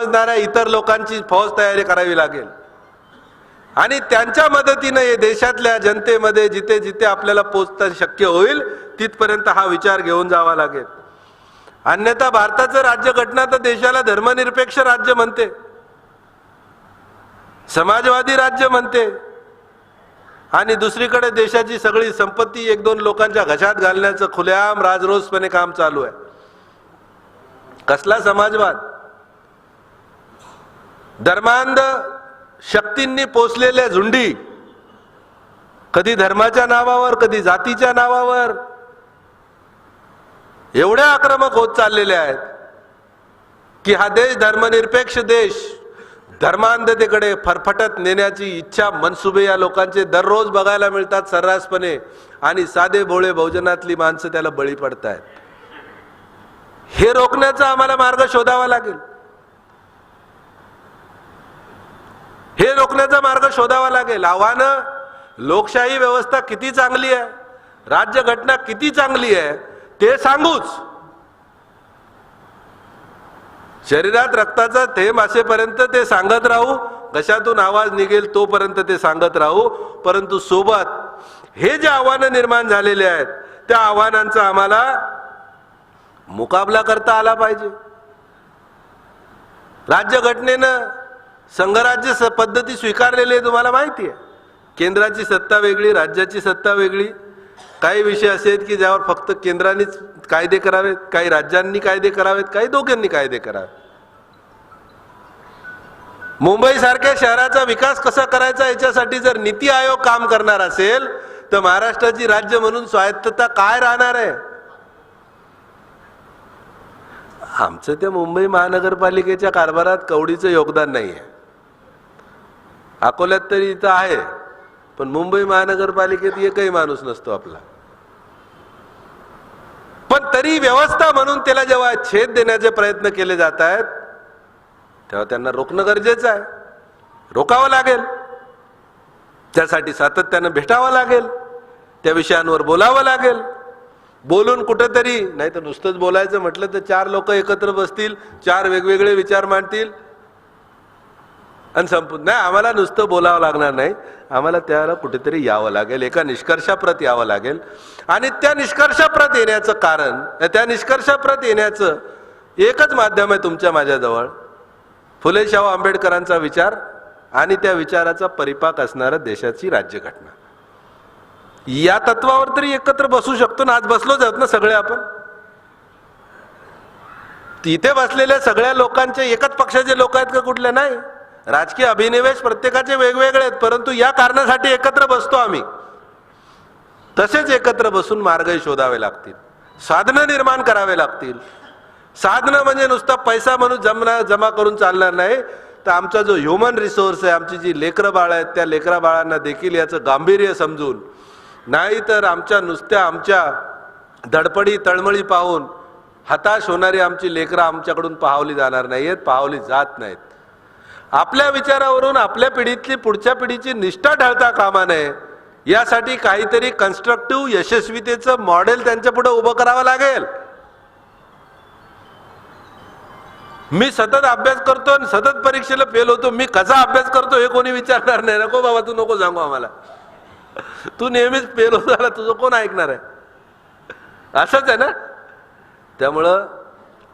समजणाऱ्या इतर लोकांची फौज तयारी करावी लागेल. आणि त्यांच्या मदतीनं हे देशातल्या जनतेमध्ये जिथे जिथे आपल्याला पोचता शक्य होईल तिथपर्यंत हा विचार घेऊन जावा लागेल. अन्यथा भारताचं राज्यघटना तर देशाला धर्मनिरपेक्ष राज्य म्हणते. समाजवादी राज्य म्हणते. आणि दुसरीकडे देशाची सगळी संपत्ती एक दोन लोकांच्या घशात घालण्याचं खुलेआम राजरोसपणे काम चालू आहे. कसला समाजवाद? धर्मांध शक्तींनी पोचलेल्या झुंडी कधी धर्माच्या नावावर कधी जातीच्या नावावर एवढ्या आक्रमक होत चाललेल्या आहेत की हा देश धर्मनिरपेक्ष देश धर्मांधतेकडे फरफटत नेण्याची इच्छा मनसुबे या लोकांचे दररोज बघायला मिळतात सर्रासपणे आणि साधे भोळे बहुजनातली माणसं त्याला बळी पडत आहेत हे रोखण्याचा आम्हाला मार्ग शोधावा लागेल. रोखण्याचा मार्ग शोधावा लागेल. आव्हानं लोकशाही व्यवस्था किती चांगली आहे राज्यघटना किती चांगली आहे ते सांगूच. शरीरात रक्ताचा थेंब असेपर्यंत ते सांगत राहू कशातून आवाज निघेल तोपर्यंत ते सांगत राहू परंतु सोबत हे जे आव्हानं निर्माण झालेले आहेत त्या आव्हानांचा आम्हाला मुकाबला करता आला पाहिजे. राज्यघटनेनं संघराज्य स- पद्धती स्वीकारलेली आहे तुम्हाला माहिती आहे. केंद्राची सत्ता वेगळी राज्याची सत्ता वेगळी. काही विषय असे आहेत की ज्यावर फक्त केंद्रानेच कायदे करावेत काही राज्यांनी कायदे करावेत काही दोघांनी कायदे करावेत. मुंबईसारख्या शहराचा विकास कसा करायचा याच्यासाठी जर नीती आयोग काम करणार असेल तर महाराष्ट्राची राज्य म्हणून स्वायत्तता काय राहणार आहे? आमचं त्या मुंबई महानगरपालिकेच्या कारभारात कवडीचं योगदान नाही आहे अकोल्यात तरी इथं आहे. पण मुंबई महानगरपालिकेत एकही माणूस नसतो आपला. पण तरी व्यवस्था म्हणून त्याला जेव्हा छेद देण्याचे प्रयत्न केले जात आहेत तेव्हा त्यांना रोखणं गरजेचं आहे. रोकावं लागेल. त्यासाठी सातत्यानं भेटावं लागेल. त्या विषयांवर बोलावं लागेल. बोलून कुठंतरी नाही तर नुसतंच बोलायचं म्हटलं तर चार लोक एकत्र बसतील चार वेगवेगळे विचार मांडतील. आणि संपून नाही आम्हाला नुसतं बोलावं लागणार नाही. आम्हाला त्याला कुठेतरी यावं लागेल एका निष्कर्षाप्रत यावं लागेल. आणि त्या निष्कर्षाप्रत येण्याचं कारण त्या निष्कर्षाप्रत येण्याचं एकच माध्यम आहे तुमच्या माझ्याजवळ. फुले शाहू आंबेडकरांचा विचार आणि त्या विचाराचा परिपाक असणारं देशाची राज्यघटना. या तत्वावर तरी एकत्र बसू शकतो ना आज बसलोच आहोत ना सगळे आपण? तिथे बसलेल्या सगळ्या लोकांचे एकच पक्षाचे लोक आहेत का कुठले नाही. राजकीय अभिनिवेश प्रत्येकाचे वेगवेगळे आहेत परंतु या कारणासाठी एकत्र बसतो आम्ही. तसेच एकत्र बसून मार्गही शोधावे लागतील. साधनं निर्माण करावे लागतील. साधनं म्हणजे नुसता पैसा म्हणून जमना जमा करून चालणार नाही. तर आमचा जो ह्युमन रिसोर्स आहे आमची जी लेकरं बाळ आहेत त्या लेकरा बाळांना देखील याचं गांभीर्य समजून नाही तर आमच्या नुसत्या आमच्या धडपडी तळमळी पाहून हताश होणारी आमची लेकरं आमच्याकडून पाहावली जाणार नाही आहेत पाहावली जात नाहीत. आपल्या विचारावरून आपल्या पिढीतली पुढच्या पिढीची निष्ठा ढळता कामा नये. यासाठी काहीतरी कन्स्ट्रक्टिव्ह यशस्वीतेचं मॉडेल त्यांच्या पुढे उभं करावं लागेल. मी सतत अभ्यास करतो आणि सतत परीक्षेला फेल होतो. मी कसा अभ्यास करतो हे कोणी विचारणार नाही. नको बाबा तू नको सांगू आम्हाला. तू नेहमीच फेल होत झाला तुझं कोण ऐकणार आहे? असंच आहे ना? त्यामुळं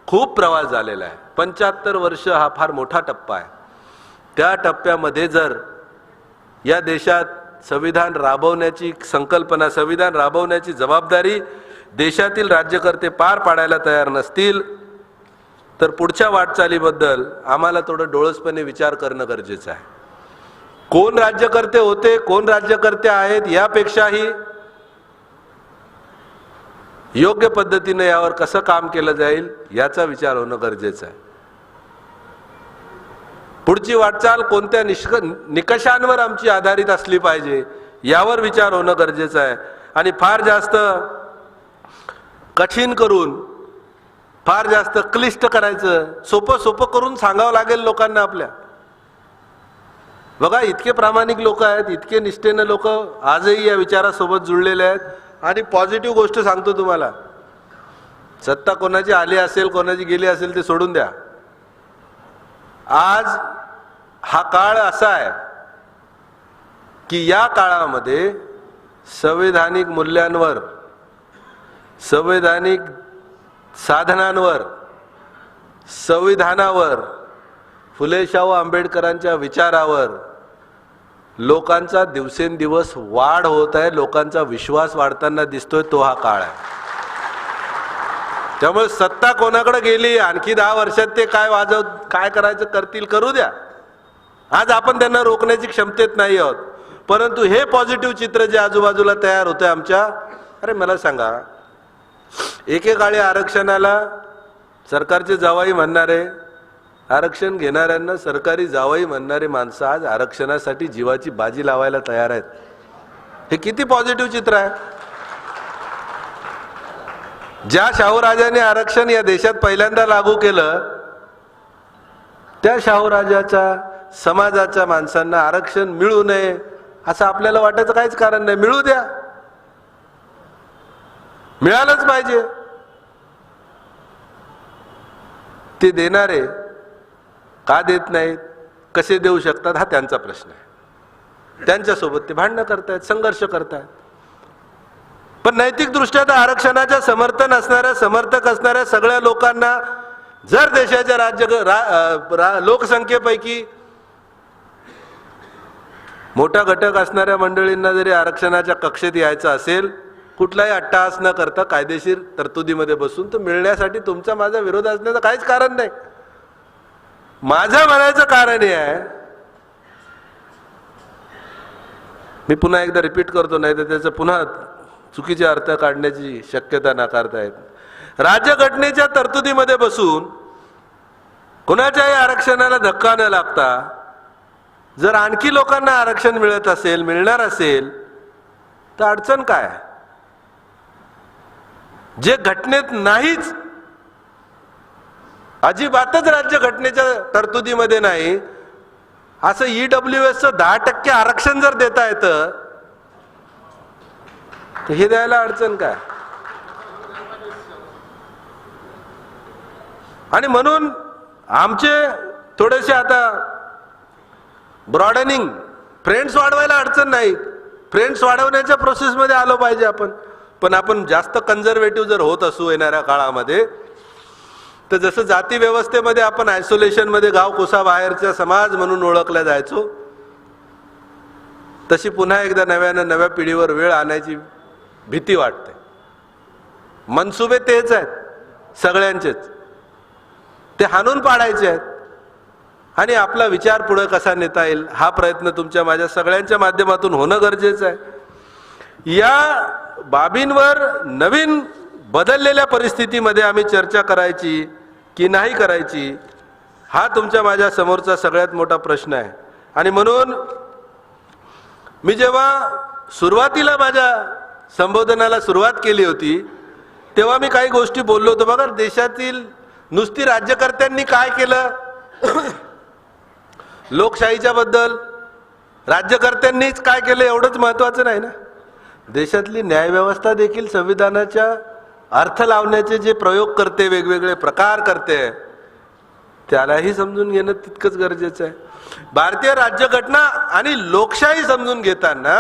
खूप प्रवास झालेला आहे. पंच्याहत्तर वर्ष हा फार मोठा टप्पा आहे. त्या टप्प्यामध्ये जर या देशात संविधान राबवण्याची संकल्पना संविधान राबवण्याची जबाबदारी देशातील राज्यकर्ते पार पाडायला तयार नसतील तर पुढच्या वाटचालीबद्दल आम्हाला थोडं डोळसपणे विचार करणं गरजेचं आहे. कोण राज्यकर्ते होते कोण राज्यकर्ते आहेत यापेक्षाही योग्य पद्धतीने यावर कसं काम केलं जाईल याचा विचार होणं गरजेचं आहे. पुढची वाटचाल कोणत्या निष्क निकषांवर आमची आधारित असली पाहिजे यावर विचार होणं गरजेचं आहे. आणि फार जास्त कठीण करून फार जास्त क्लिष्ट करायचं सोपं सोपं करून सांगावं लागेल लोकांना आपल्या. बघा इतके प्रामाणिक लोक आहेत इतके निष्ठेनं लोक आजही या विचारासोबत जुळलेले आहेत. आणि पॉझिटिव्ह गोष्ट सांगतो तुम्हाला. सत्ता कोणाची आली असेल कोणाची गेली असेल ते सोडून द्या. आज हा काळ असा आहे की या काळामध्ये संवैधानिक मूल्यांवर संवैधानिक साधनांवर संविधानावर फुले शाहू आंबेडकरांच्या विचारावर लोकांचा दिवसेंदिवस वाढ होत आहे लोकांचा विश्वास वाढताना दिसतोय तो हा काळ आहे. त्यामुळे सत्ता कोणाकडे गेली? आणखी दहा वर्षात ते काय वाजव काय करायचं करतील करू द्या. आज आपण त्यांना रोखण्याची क्षमतेत नाही आहोत. परंतु हे पॉझिटिव्ह चित्र जे आजूबाजूला तयार होतं आमच्या अरे मला सांगा एकेकाळी आरक्षणाला सरकारचे जावाई म्हणणारे आरक्षण घेणाऱ्यांना सरकारी जावाई म्हणणारे माणसं आज आरक्षणासाठी जीवाची बाजी लावायला तयार आहेत. हे किती पॉझिटिव्ह चित्र आहे? ज्या शाहूराजाने आरक्षण या देशात पहिल्यांदा लागू केलं त्या शाहूराजाचा समाजाच्या माणसांना आरक्षण मिळू नये असं आपल्याला वाटायचं काहीच कारण नाही. मिळू द्या. मिळालंच पाहिजे. ते देणारे का देत नाहीत कसे देऊ शकतात हा त्यांचा प्रश्न आहे. त्यांच्यासोबत ते भांडणं करतायत संघर्ष करतायत. पण नैतिकदृष्ट्या तर आरक्षणाच्या समर्थन असणाऱ्या समर्थक असणाऱ्या सगळ्या लोकांना जर देशाच्या राज्य रा- रा- लोकसंख्येपैकी मोठा घटक असणाऱ्या मंडळींना जरी आरक्षणाच्या कक्षेत यायचं असेल कुठलाही अट्टहास न करता कायदेशीर तरतुदीमध्ये बसून तर मिळण्यासाठी तुमचा माझा विरोध असण्याचं काहीच कारण नाही. माझं म्हणायचं कारण हे आहे मी पुन्हा एकदा रिपीट करतो नाही तर त्याचं पुन्हा चुकीचे अर्थ काढण्याची शक्यता नाकारतायत राज्यघटनेच्या तरतुदीमध्ये बसून कुणाच्याही आरक्षणाला धक्का न लागता जर आणखी लोकांना आरक्षण मिळत असेल मिळणार असेल तर अडचण काय? जे घटनेत नाहीच अजिबातच राज्य घटनेच्या तरतुदीमध्ये नाही असं ई ईडब्ल्यू एसचं दहा टक्के आरक्षण जर देता येतं तर हे द्यायला अडचण काय? आणि म्हणून आमचे थोडेसे आता ब्रॉडनिंग फ्रेंड्स वाढवायला अडचण नाही. फ्रेंड्स वाढवण्याच्या प्रोसेसमध्ये आलो पाहिजे आपण. पण आपण जास्त कन्झर्वेटिव्ह जर होत असू येणाऱ्या काळामध्ये तर जसं जाती व्यवस्थेमध्ये आपण आयसोलेशनमध्ये गाव कोसाबाहेरचा समाज म्हणून ओळखला जायचो तशी पुन्हा एकदा नव्यानं नव्या पिढीवर वेळ आणायची भीती वाटते. मनसुबे तेच आहेत सगळ्यांचेच. ते हाणून पाडायचे आहेत. आणि आपला विचार पुढे कसा नेता येईल हा प्रयत्न तुमच्या माझ्या सगळ्यांच्या माध्यमातून होणं गरजेचं आहे. या बाबींवर नवीन बदललेल्या परिस्थितीमध्ये आम्ही चर्चा करायची की नाही करायची हा तुमच्या माझ्या समोरचा सगळ्यात मोठा प्रश्न आहे. आणि म्हणून मी जेव्हा सुरुवातीला माझ्या संबोधनाला सुरुवात केली होती तेव्हा मी काही गोष्टी बोललो होतो. बघा देशातील नुसती राज्यकर्त्यांनी काय केलं? लोकशाहीच्या बद्दल राज्यकर्त्यांनीच काय केलं एवढंच महत्वाचं नाही ना? देशातली न्यायव्यवस्था देखील संविधानाच्या अर्थ लावण्याचे जे प्रयोग करते वेगवेगळे प्रकार करते त्यालाही समजून घेणं तितकंच गरजेचं आहे. भारतीय राज्यघटना आणि लोकशाही समजून घेताना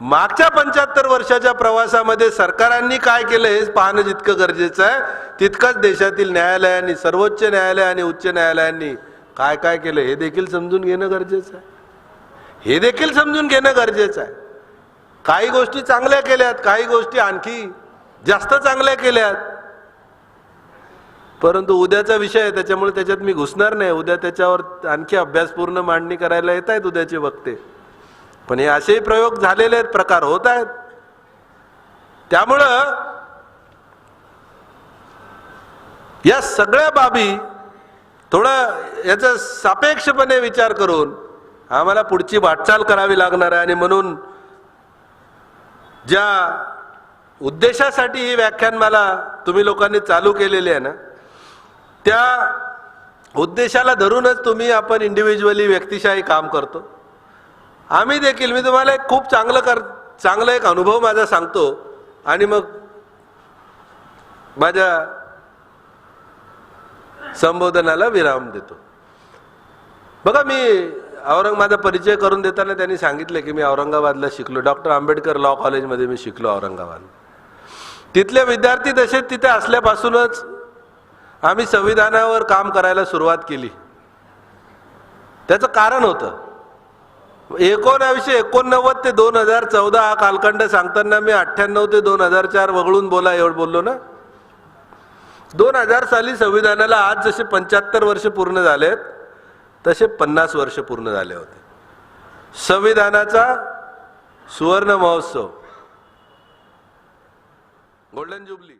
मागच्या पंच्याहत्तर वर्षाच्या प्रवासामध्ये सरकारांनी काय केलं हे पाहणं जितकं गरजेचं आहे. तितकंच देशातील न्यायालयांनी सर्वोच्च न्यायालय आणि उच्च न्यायालयांनी काय काय केलं हे देखील समजून घेणं गरजेचं आहे. हे देखील समजून घेणं गरजेचं आहे. काही गोष्टी चांगल्या केल्यात काही गोष्टी आणखी जास्त चांगल्या केल्यात. परंतु उद्याचा विषय आहे त्याच्यामुळे त्याच्यात मी घुसणार नाही. उद्या त्याच्यावर आणखी अभ्यासपूर्ण मांडणी करायला येत आहेत उद्याचे वक्ते. पण हे असेही प्रयोग झालेले आहेत प्रकार होत आहेत. त्यामुळं या सगळ्या बाबी थोडं याचा सापेक्षपणे विचार करून आम्हाला पुढची वाटचाल करावी लागणार आहे आणि म्हणून ज्या उद्देशासाठी ही व्याख्यानमाला तुम्ही लोकांनी चालू केलेली आहे ना त्या उद्देशाला धरूनच तुम्ही आपण इंडिव्हिज्युअली व्यक्तिशाही काम करतो. आम्ही देखील मी तुम्हाला एक खूप चांगलं कर चांगला एक अनुभव माझा सांगतो आणि मग माझ्या संबोधनाला विराम देतो. बघा मी औरंग माझा परिचय करून देताना त्यांनी सांगितले की मी औरंगाबादला शिकलो. डॉक्टर आंबेडकर लॉ कॉलेजमध्ये मी शिकलो औरंगाबाद. तिथले विद्यार्थी तसेच तिथे असल्यापासूनच आम्ही संविधानावर काम करायला सुरुवात केली. त्याचं कारण होतं. एकोणावीसशे एकोणनव्वद ते दोन हजार चौदा हा कालखंड सांगताना मी अठ्ठ्याण्णव ते दोन हजार चार वगळून बोला एवढं बोललो ना? दोन हजार साली संविधानाला आज जसे पंच्याहत्तर वर्ष पूर्ण झालेत तसे पन्नास वर्ष पूर्ण झाले होते. संविधानाचा सुवर्ण महोत्सव. Golden jubilee